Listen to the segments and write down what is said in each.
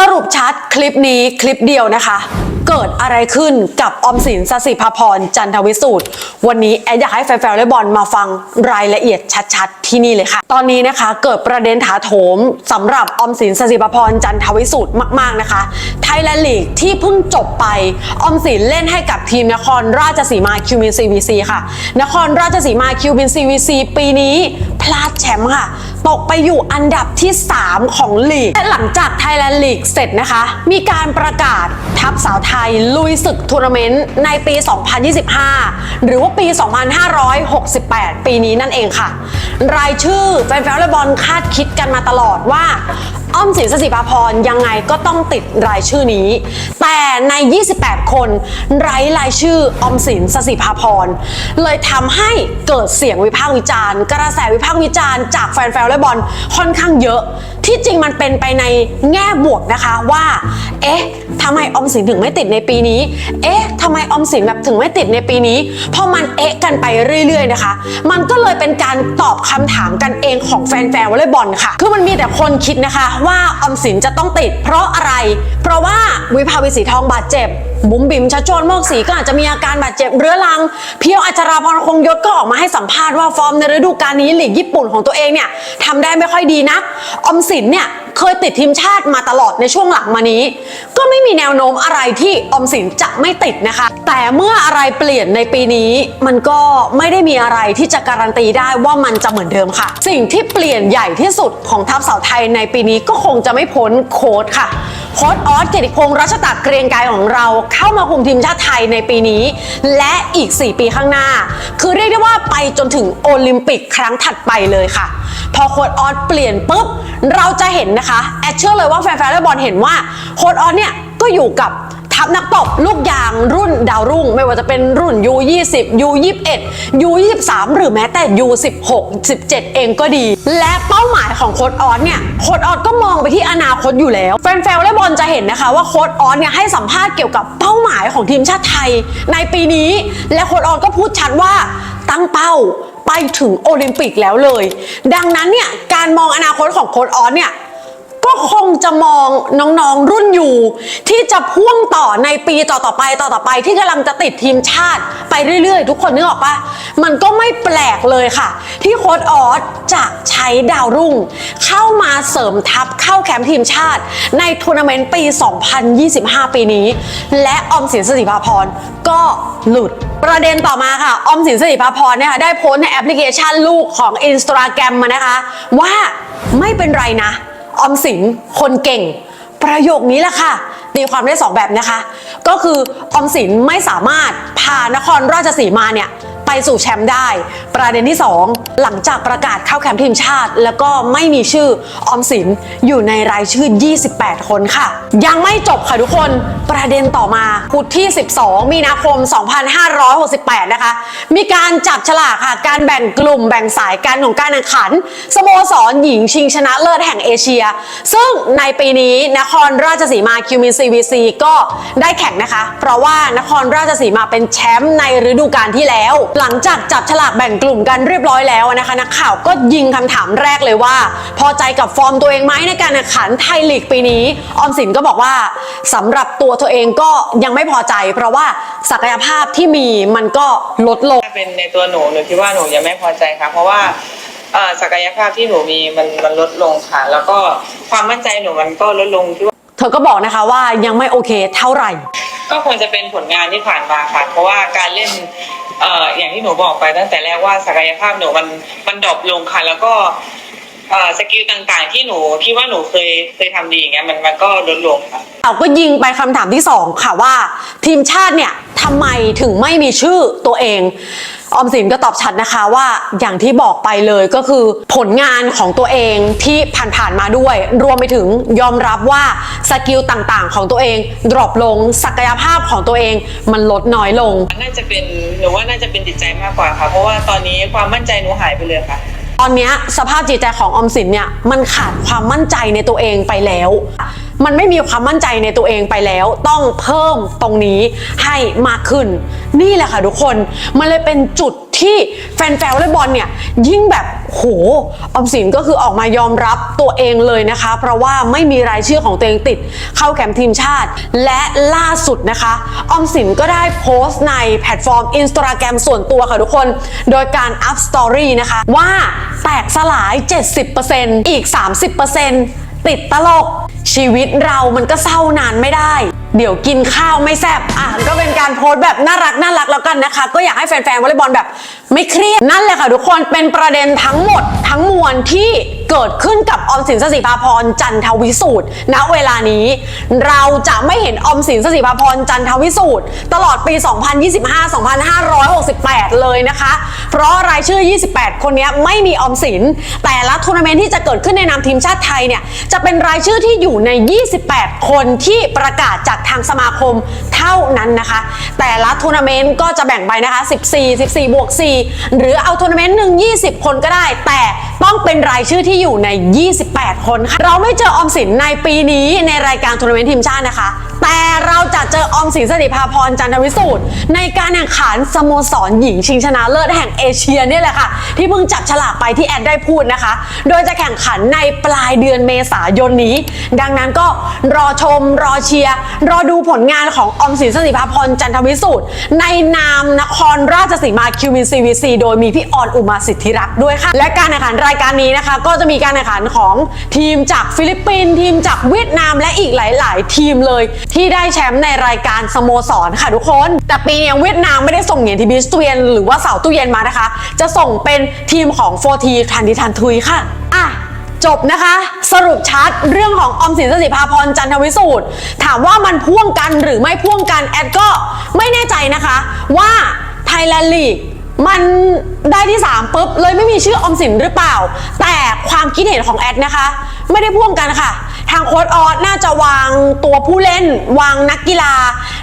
สรุปชัดคลิปนี้คลิปเดียวนะคะ เกิดอะไรขึ้นกับอมสินสสิภาพรจันทวิสูตร วันนี้แอดอยากให้แฟนๆวอลเลบอลมาฟังรายละเอียดชัดๆ ที่นี่เลยค่ะ ตอนนี้นะคะเกิดประเด็นถาโถมสำหรับอมสินสสิภาพรจันทวิสูตรมากๆนะคะ ไทยแลนด์ลีกที่เพิ่งจบไปออมสินเล่นให้กับทีมนครราชสีมาคิวบินซีวีซีค่ะ นครราชสีมาคิวบินซีวีซีปีนี้พลาดแชมป์ค่ะ ตกไปอยู่อันดับที่ 3 ของลีกและหลังจากไทยแลนด์ลีกเสร็จนะคะ มีการประกาศทัพสาวไทยลุยศึกทัวร์นาเมนต์ในปี 2025 หรือว่าปี 2568 ปีนี้นั่นเองค่ะ รายชื่อแฟนๆวอลเลย์บอลคาดคิดกันมาตลอดว่า อ้อมสินสสิภาพรยังไงก็ต้องติดรายชื่อนี้ แต่ใน 28 คนไร้รายชื่อออมสินสสิภาพรเลยทำให้เกิดเสียงวิพากษ์วิจารณ์ กระแสวิพากษ์วิจารณ์จากแฟนๆวอลเลย์บอลค่อนข้างเยอะ ที่จริงมันเป็นไปในแง่บวกนะคะว่า เอ๊ะทำไมออมสินถึงไม่ติดในปีนี้ เอ๊ะทำไมออมสินแบบถึงไม่ติดในปีนี้ เพอมันเอ๊ะกันไปเรื่อย ๆ นะคะ มันก็เลยเป็นการตอบคำถามกันเองของแฟนๆวอลเลย์บอลค่ะ คือมันมีแต่คนคิดนะคะว่าออมสินจะต้องติด เพราะอะไร เพราะว่าวิภาวีสีทองบาดเจ็บบุ๋มบิ๋มชัชโจนโมกศรีก็อาจจะมีอาการบาดเจ็บเรื้อรัง เพียวอัจราพรคงยศก็ออกมาให้สัมภาษณ์ว่าฟอร์มในฤดูกาลนี้หลีกญี่ปุ่นของตัวเองเนี่ยทำได้ไม่ค่อยดีนะออมสินเนี่ย เคยติดทีมชาติมาตลอดในช่วงหลังมานี้ ก็ไม่มีแนวโน้มอะไรที่ออมสินจะไม่ติดนะคะ แต่เมื่ออะไรเปลี่ยนในปีนี้ มันก็ไม่ได้มีอะไรที่จะการันตีได้ว่ามันจะเหมือนเดิมค่ะ สิ่งที่เปลี่ยนใหญ่ที่สุดของทัพสาวไทยในปีนี้ก็คงจะไม่พ้นโค้ดค่ะ โค้ดออสเกียรติพงษ์รัชตะเกรียงไกรของเราเข้ามาคุมทีมชาติไทยในปีนี้ และอีก 4 ปีข้างหน้า คือเรียกได้ว่าไปจนถึงโอลิมปิกครั้งถัดไปเลยค่ะ พอโค้ดออสเปลี่ยนปุ๊บ เราจะเห็นนะคะ แอดเชื่อเลยว่าแฟนๆวอลเลย์บอลเห็นว่าโค้ดออสเนี่ยก็อยู่กับ ทัพนักตบลูกยางรุ่นดาวรุ่ง ไม่ว่าจะเป็นรุ่น U20 U21 U23 หรือแม้แต่ U16 17 เองก็ดี และเป้าหมายของโค้ดออสเนี่ยโค้ดออสก็มองไปที่อนาคตอยู่แล้ว แฟนๆวอลเลย์บอลจะเห็นนะคะว่าโค้ดออสเนี่ยให้สัมภาษณ์เกี่ยวกับเป้าหมายของทีมชาติไทย ในปีนี้ และโค้ดออสก็พูดชัดว่าตั้งเป้าไปถึงโอลิมปิกแล้วเลย ดังนั้นเนี่ยการมองอนาคตของโค้ดออสเนี่ย ก็คงจะมองน้องๆรุ่นอยู่ ที่จะพ่วงต่อในปีต่อๆไปต่อๆไปที่กำลังจะติดทีมชาติไปเรื่อย ๆ ทุกคนนึกออกปะมันก็ไม่แปลกเลยค่ะ ที่โค้ดออสจะใช้ดาวรุ่ง เข้ามาเสริมทัพเข้าแคมป์ทีมชาติ ในทัวร์นาเมนต์ปี 2025 ปีนี้ และออมสินสถิภาพรก็หลุดประเด็นต่อมาค่ะ ออมสินสถิภาพรเนี่ยค่ะได้โพสต์ในแอปพลิเคชันลูกของ Instagram มานะคะ ว่าไม่เป็นไรนะ ออมสินคนเก่ง ประโยคนี้แหละค่ะตีความได้สองแบบนะคะ ก็คือออมสินไม่สามารถพานครราชสีมาเนี่ยไปสู่แชมป์ได้ ประเด็นที่2 หลังจากประกาศเข้าแคมป์ทีมชาติ แล้วก็ไม่มีชื่อออมสินอยู่ในรายชื่อ 28 คนค่ะ ยังไม่จบค่ะทุกคนประเด็นต่อมาพุธที่ 12 มีนาคม 2568 นะคะ มีการจับฉลากค่ะ การแบ่งกลุ่มแบ่งสายการของการแข่งขัน สโมสรหญิงชิงชนะเลิศแห่งเอเชีย ซึ่งในปีนี้นครราชสีมาคิวมินซีวีซีก็ได้แข่งนะคะ เพราะว่านครราชสีมาเป็นแชมป์ในฤดูกาลที่แล้ว หลังจากจับฉลากแบ่งกลุ่มกันเรียบร้อยแล้วนะคะนักข่าวก็ยิงคำถามแรกเลยว่า พอใจกับฟอร์มตัวเองไหมในการแข่งขันไทยลีกปีนี้ ออมสินก็บอกว่าสำหรับตัวตัวเองก็ยังไม่พอใจ เพราะว่าศักยภาพที่มีมันก็ลดลงถ้าเป็นในตัวหนูหนูคิดว่าหนูยังไม่พอใจค่ะเพราะว่าเอ่อศักยภาพที่หนูมีมันมันลดลงค่ะ แล้วก็ความมั่นใจหนูมันก็ลดลงที่ว่าเธอก็บอกนะคะว่ายังไม่โอเคเท่าไหร่ ก็ควรจะเป็นผลงานที่ผ่านมาค่ะ เพราะว่าการเล่น เอ่ออย่างที่หนูบอกไปตั้งแต่แรกว่าศักยภาพหนูมันมันดรอปลงค่ะ แล้วก็เอ่อสกิลต่างๆ ที่หนูคิดว่าหนูเคยเคยทำดีอย่างเงี้ยมันมันก็ลดลงค่ะ เราก็ยิงไปคำถามที่สองค่ะว่า ทีมชาติเนี่ย ทำไมถึงไม่มีชื่อตัวเองออมสินก็ตอบชัดนะคะว่าอย่างที่บอกไปเลยก็คือผลงานของตัวเองที่ผ่านๆมาด้วย รวมไปถึงยอมรับว่าสกิลต่างๆ ของตัวเองดรอปลง ศักยภาพของตัวเองมันลดน้อยลง น่าจะเป็นหนูว่าน่าจะเป็นจิตใจมากกว่าค่ะ เพราะว่าตอนนี้ความมั่นใจหนูหายไปเลยค่ะ ตอนนี้สภาพจิตใจของออมสินเนี่ยมันขาดความมั่นใจในตัวเองไปแล้ว มันไม่มีความมั่นใจในตัวเองไปแล้ว ต้องเพิ่มตรงนี้ให้มากขึ้น นี่แหละค่ะทุกคน มันเลยเป็นจุดที่แฟนๆวอลเลย์บอลเนี่ยยิ่งแบบโหออมสินก็คือออกมายอมรับตัวเองเลยนะคะ เพราะว่าไม่มีรายชื่อของตัวเองติด เข้าแคมป์ทีมชาติ และล่าสุดนะคะออมสินก็ได้โพสต์ในแพลตฟอร์ม Instagram ส่วนตัวค่ะทุกคน โดยการอัพสตอรี่นะคะ ว่าแตกสลาย 70%อีก 30%ติดตลก ชีวิตเรามันก็เศร้านานไม่ได้ เดี๋ยวกินข้าวไม่แซ่บอะก็เป็นการโพสต์แบบน่ารักน่ารักแล้วกันนะคะ ก็อยากให้แฟนๆวอลเลย์บอลแบบไม่เครียดนั่นแหละค่ะทุกคนเป็นประเด็นทั้งหมดทั้งมวลที่ เกิดขึ้นกับออมสินสสิภาพรจันทวิสูตรณเวลานี้ เราจะไม่เห็นออมสินสสิภาพรจันทวิสูตรตลอดปี 2025-2568 เลยนะคะ เพราะรายชื่อ 28 คนนี้ไม่มีออมสิน แต่ละทัวร์นาเมนต์ที่จะเกิดขึ้นในนามทีมชาติไทยเนี่ยจะเป็นรายชื่อที่อยู่ใน 28 คนที่ประกาศจากทางสมาคมเท่านั้นนะคะ แต่ละทัวร์นาเมนต์ก็จะแบ่งไปนะคะ 14 14บวก4หรือเอาทัวร์นาเมนต์หนึ่ง20 คนก็ได้ แต่ต้องเป็นรายชื่อที่อยู่ใน 28 คนค่ะ เราไม่เจอออมสินในปีนี้ในรายการทัวร์นาเมนต์ทีมชาตินะคะ แต่เราจะเจอออมสินสถิภาพรจันทวิสูตรในการแข่งขันสโมสรหญิงชิงชนะเลิศแห่งเอเชียเนี่ยแหละค่ะ ที่เพิ่งจับฉลากไปที่แอดได้พูดนะคะ โดยจะแข่งขันในปลายเดือนเมษายนนี้ ดังนั้นก็รอชมรอเชียร์รอดูผลงานของออมสินสถิภาพรจันทวิสูตรในนามนครราชสีมาคิวมินซีวีซีโดยมีพี่ออนอุมาสิทธิรักษ์ด้วยค่ะ และการแข่งขันรายการนี้นะคะ ก็จะมีการแข่งขันของทีมจากฟิลิปปินส์ทีมจากเวียดนามและอีกหลาย ๆ ทีมเลย ที่ได้แชมป์ในรายการสโมสรค่ะทุกคน แต่ปีนี้เวียดนามไม่ได้ส่งเหรียญทีบีสตูเยนหรือว่าเสาตู้เย็นมานะคะ จะส่งเป็นทีมของโฟทีทันดิทันทุยค่ะอะจบนะคะ สรุปชัดเรื่องของออมสินสสิภาพรจันทวิสูตรถามว่ามันพ่วงกันหรือไม่พ่วงกันแอดก็ไม่แน่ใจนะคะว่าไทยแลนด์ลีก มันได้ที่ 3ปุ๊บเลยไม่มีชื่อออมสินหรือเปล่า แต่ความคิดเห็นของแอดนะคะ ไม่ได้พ่วงกันค่ะ ทางโค้ดออสน่าจะวางตัวผู้เล่น วางนักกีฬา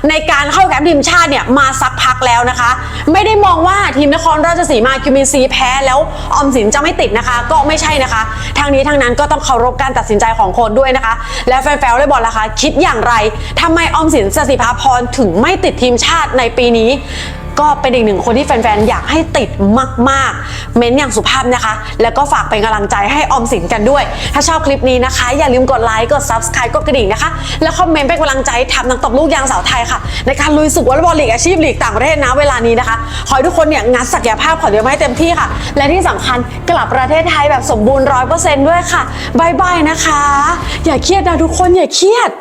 ในการเข้าแคมป์ทีมชาติเนี่ยมาสักพักแล้วนะคะ ไม่ได้มองว่าทีมนครราชสีมาคิวมินซีแพ้แล้วออมสินจะไม่ติดนะคะ ก็ไม่ใช่นะคะ ทางนี้ทางนั้นก็ต้องเคารพการตัดสินใจของโคนด้วยนะคะ และแฟนๆเลยบอลล่ะคะคิดอย่างไรทำไมออมสินสสิภาพรถึงไม่ติดทีมชาติในปีนี้ ก็เป็นอีกหนึ่งคนที่แฟนๆ อยากให้ติดมากๆ เม้นอย่างสุภาพนะคะ แล้วก็ฝากเป็นกำลังใจให้ออมสินกันด้วย ถ้าชอบคลิปนี้นะคะ อย่าลืมกดไลค์กด subscribe กดกระดิ่งนะคะ แล้วคอมเมนต์เป็นกำลังใจทำนักตบลูกยางสาวไทยค่ะ ในการลุยศึกวอลเลย์บอลลีกอาชีพลีกต่างประเทศนะเวลานี้นะคะ ขอให้ทุกคนเนี่ยงัดศักยภาพของตัวเองให้เต็มที่ค่ะ และที่สำคัญกลับประเทศไทยแบบสมบูรณ์ร้อยเปอร์เซ็นต์ด้วยค่ะบายบายนะคะ อย่าเครียดนะทุกคนอย่าเครียด